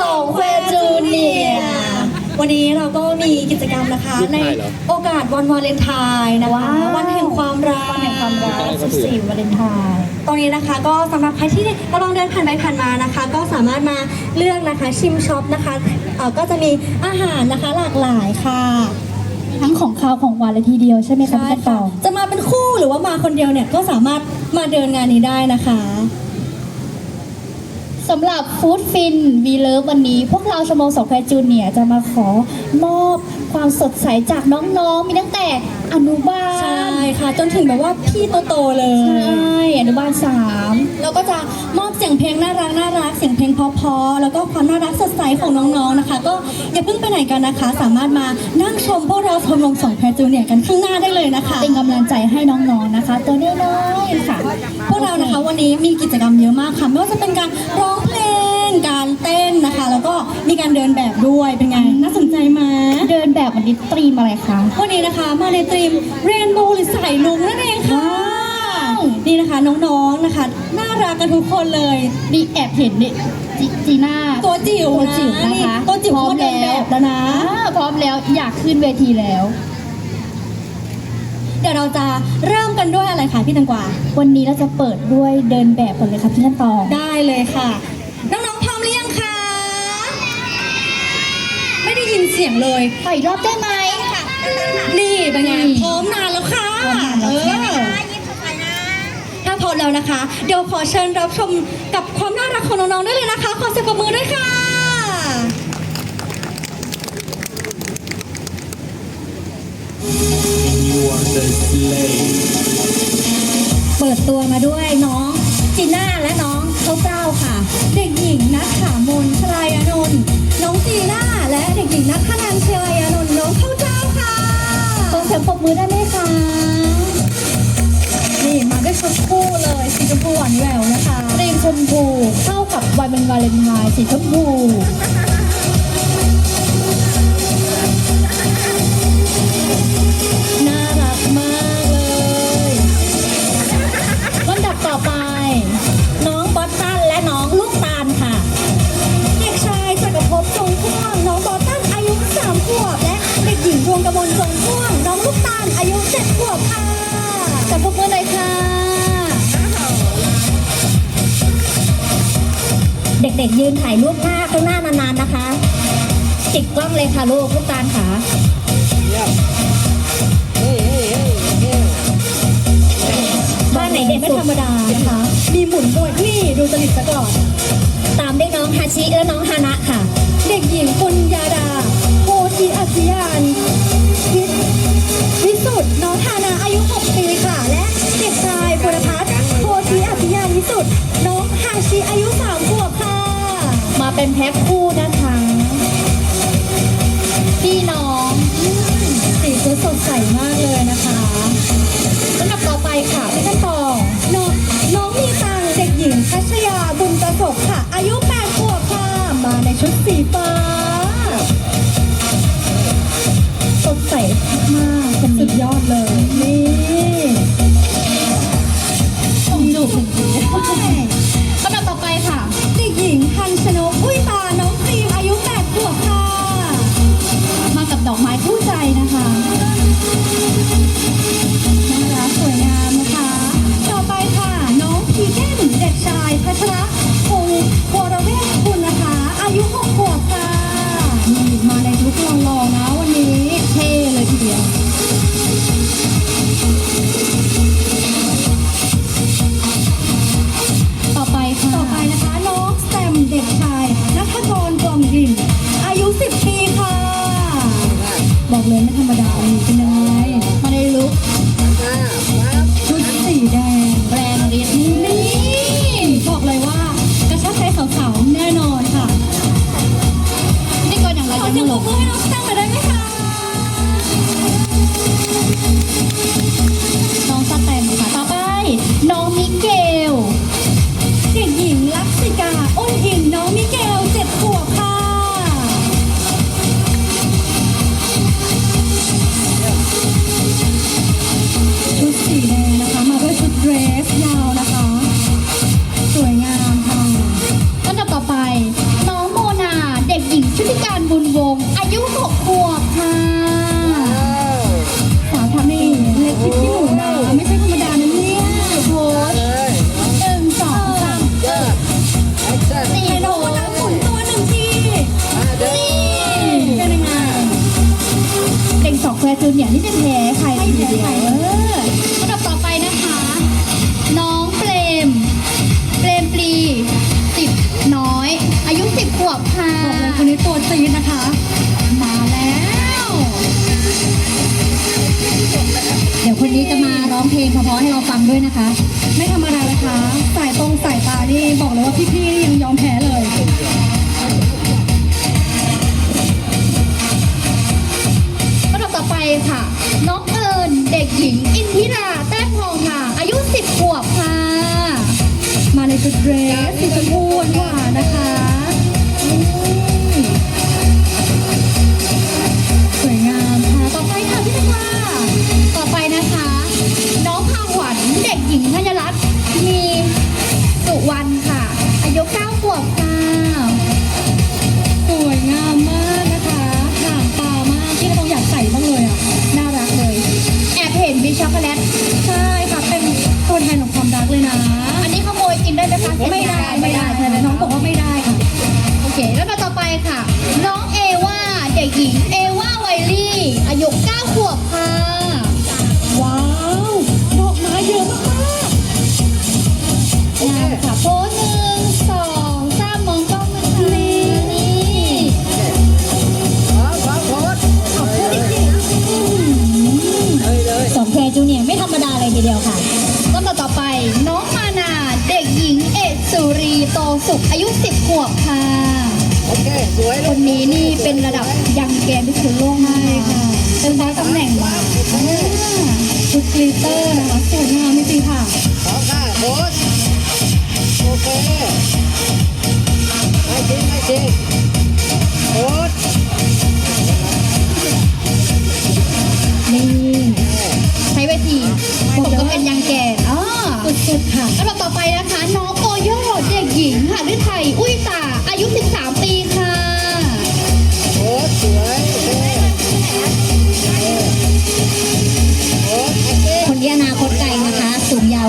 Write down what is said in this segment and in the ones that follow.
สองแควจูเนียวันนี้เราก็มีกิจกรรมนะคะลูกในชายเหรอโอกาสวันวาเลนไทน์นะคะว้าววันแห่งความรักวันแห่งความรัก14วาเลนไทน์ตรงนี้นะคะก็สำหรับใครที่กำลังเดินผ่านไปผ่านมานะคะ ก็สามารถมาเลือกนะคะชิมช็อปนะคะเอ่อก็จะมีอาหารนะคะหลากหลายค่ะ ทั้งของคาวของหวานเลยทีเดียวใช่ไหมคะพี่กันตองจะมาเป็นคู่หรือว่ามาคนเดียวเนี่ยก็สามารถมาเดินงานนี้ได้นะคะ สำหรับฟู้ดฟินวีเลิฟวันนี้ พวกเราชมรมสองแควจูเนียจะมาขอมอบความสดใสจากน้องๆ มีตั้งแต่ อนุบาใช่ลค่ะ จนถึงแบบว่าพี่โตๆเลใชย่อนุบาลสามเราก็จะมอบเสียงเพลงน่ารักน่ารักเสียงเพลงเพราะๆแล้วก็ความน่ารักสดใสของน้องๆนะคะ ก็อย่าเพิ่งไปไหนกันนะคะ สามารถมานั่งชมพวกเราชมรมสองแพรจูเนียร์กันข้างหน้าได้เลยนะคะ เป็นกำลังใจให้น้องๆนะคะ ตัวน้อยๆค่ะ พวกเรานะคะวันนี้มีกิจกรรมเยอะมากค่ะไม่ว่าจะเป็นการร้องเพลงการเต้นนะคะ แล้วก็มีการเดินแบบด้วยเป็นไงน่าสน ใจไหมเดินแบบวันนี้ตรีมอะไรคะ วันนี้นะคะมาในตรีมเรนโบว์หรือสายลุงนั่นเองค่ะว้าวนี่นะคะน้องๆนะคะ น่ารักกันทุกคนเลยมีแอบเห็นนี่จิจีน่าตัวจิ๋วตัวจิ๋วนะคะตัวจิ๋วพร้อมเขาเดินแล้แบวบแล้วนะอ่าพร้อมแล้วอยากขึ้นเวทีแล้ว เดี๋ยวเราจะเริ่มกันด้วยอะไรคะพี่ตังกวาวันนี้เราจะเปิดด้วยเดินแบบก่อนเลยค่ะพี่กันตองได้เลยค่ะ ไม่ได้ยินเสียงเลย ขออีกรอบได้ไหม นี่เป็นไงนี่พร้อมนานแล้วค่ะพร้อมนานแล้ว เออถ้าพร้อมแล้วนะคะ เดี๋ยวขอเชิญรับชมกับความน่ารักของน้องๆได้เลยนะคะ ขอเสียงปรบมือด้วยค่ะเปิดตัวมาด้วยน้องจีน่าและน้องเขา เจ้าค่ะ เด็กหญิงนัทถามนชลายานนท์น้องจีน่าและเด็กหญิงนัทธนันเชลายานนท์น้องเข้าเจ้าค่ะขอเสียงปรบมือได้ไหมคะนี่มาด้วยชุดคู่เลยสีชมพูหวานแหววนะคะตรีมชมพูเข้ากับวันเป็นวาเลนไทน์สีชมพู เด็กๆยืนถ่ายรูปหน้าข้างหน้านานๆนะคะติดกล้องเลยค่ะลูกลูกตาลค่ะบ้านไหนเด็กไม่ธรรมดานะคะ มีหมุนด้วยนี่ดูจริตซะก่อน ตามด้วยน้องฮาชิและน้องฮานะค่ะ เด็กหญิงปุญญาดาโพธิอัศยานวิวิสุทธ์น้องฮานะ พ็คคู่นะคะ พี่น้องสีชุดสดใสมากเลยนะคะลำดับต่อไปค่ะพี่กันตอน บอกเลยไม่ธรรมดาเป็นยังไงมาในลุก ซีดนะคะ มาแล้ว เดี๋ยวคนนี้จะมาร้องเพลงเพราะๆให้เราฟังด้วยนะคะ ไม่ธรรมดาเลยค่ะสายตรงสายตานี่บอกเลยว่าพี่ๆนี่ยังยอมแพ้เลยลำดับต่อไปค่ะ น้องเอิญเด็กหญิงอินทิราแต้มทองค่ะ อายุ 10 ขวบค่ะ มาในชุดเดรสสีชมพูหวานๆนะคะ เก้าขวบค่ะสวยงามมาก คนนี้นี่เป็นระดับยังแกนที่สุดโลกมายค่ะเป็นได้ตำแหน่งมาชุดกลิตเตอร์นะคะสวยงามจริงๆค่ะพร้อมค่ะโพสโอเคไม่จริงไม่จริง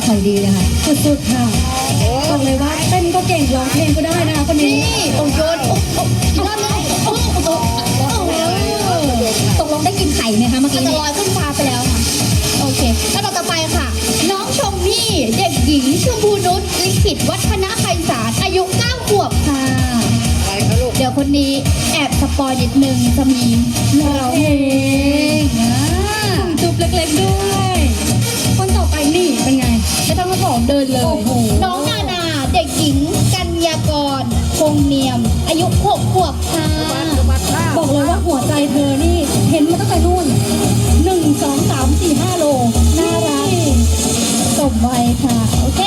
สูงยาวคอยดีเลยค่ะสุดๆค่ะโพบอสกเลยว่าเต้นก็เก่งร้องเพลงก็ได้นะคะคนนี้นี่โอ้โยนโอ้โอ้อีกรอบนึงโอ้โอ้โอ้โอ้ตกลงได้กินไข่ไหมคะเมื่อกี้จะลอยขึ้นฟ้าไปแล้วค่ะโอเค แล้วต่อไปค่ะ น้องชมพู่เด็กหญิงชมพูนุชลิขิตวัฒนไพศาลอายุ9ขวบค่ะอะไรคะลูกเดี๋ยวคนนี้แอบสปอยนิดนึงจะมีร้องเพลงอ่าจุบเล็กๆด้วย คนต่อไปนี่เป็นไง ไม่ต้องมาบอกเดินเลยโอ้โหน้องนานาเด็กหญิงกัญญากรคงเนียม อายุ6ขวบค่ะสะบัดข้าวบอกเลยว่าหัวใจเธอนี่เห็นมาตั้งแต่นู่นหนึ่งสองสามสี่ห้าโลน่ารักสมวัยค่ะ โอเค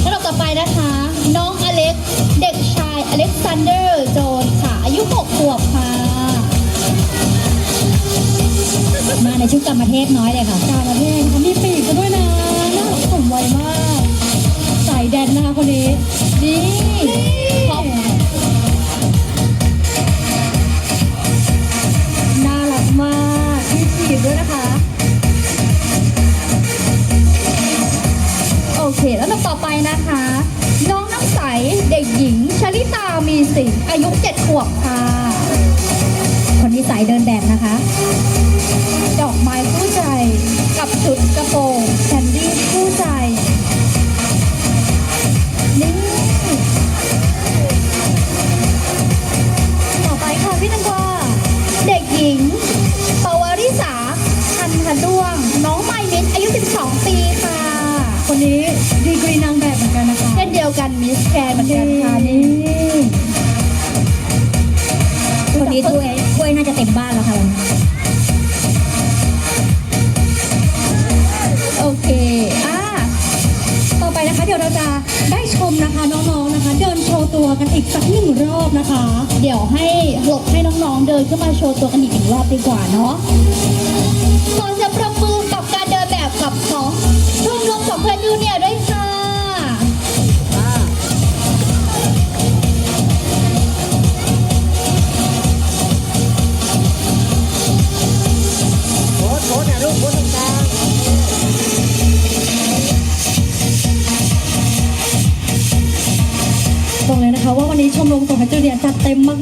แล้วเราต่อไปนะคะ น้องอเล็กเด็กชายอเล็กซานเดอร์โจนค่ะ อายุ6ขวบค่ะมาในชุดกรรมเทพน้อยเลยค่ะการละเพลงเขามีปีกกันด้วยนะ สวยมาก สายแดนนะคะคนนี้ นี่พร้อมน่ารักมากมีปีด้วยนะคะ โอเค แล้วลำต่อไปนะคะ น้องน้ำใส เด็กหญิงชลิตามีสิงอายุ7ขวบค่ะ คนนี้สายเดินแบบนะคะ สักหนึ่งรอบนะคะ เดี๋ยวให้หลบให้น้องๆเดินขึ้นมาโชว์ตัวกันอีกหนึ่งรอบดีกว่าเนาะขอนจะประมือ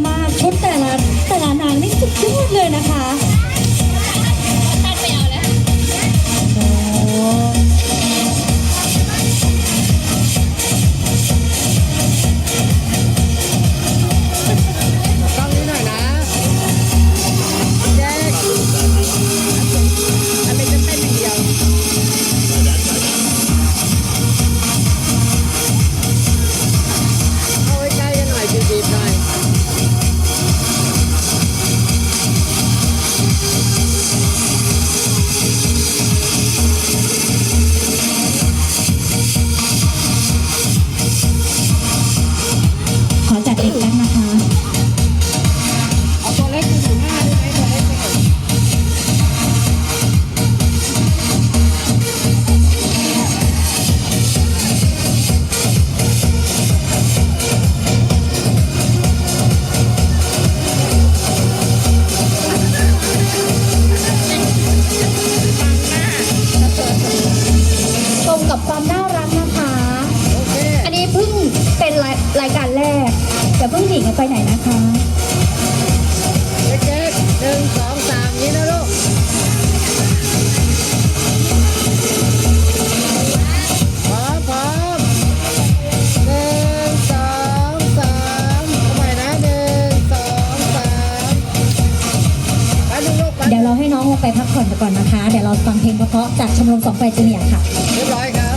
มากชุดแต่ละแต่ละนางนี่สุดยอดเลยนะคะ รายรายการแรกอย่าเพิ่งหนีกันไปไหนนะคะเด็กๆหนึ่งสองสามนี้นะลูก พร้อมพร้อมหนึ่งสองสามเอาใหม่นะหนึ่งสองสามไปลูกลูกไปเดี๋ยวเราให้น้องลงไปพักผ่อนก่อนนะคะ เดี๋ยวเราฟังเพลงเพราะๆจากชมรมสองไฟจูเนียร์ค่ะ เรียบร้อยครับ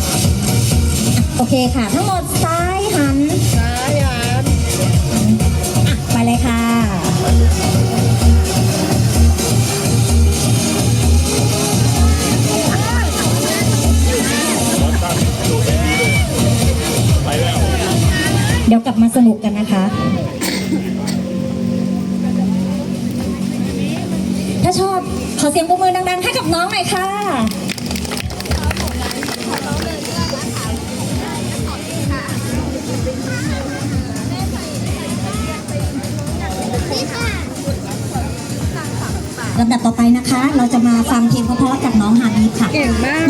โอเคค่ะ ทั้งหมดซ้ายหัน เดี๋ยวกลับมาสนุกกันนะคะ ถ้าชอบขอเสียงปรบมือดังๆ ให้กับน้องหน่อยค่ะ เราจะมาฟังเพลงเพราะๆจากน้องฮานิค่ะ เก่งมาก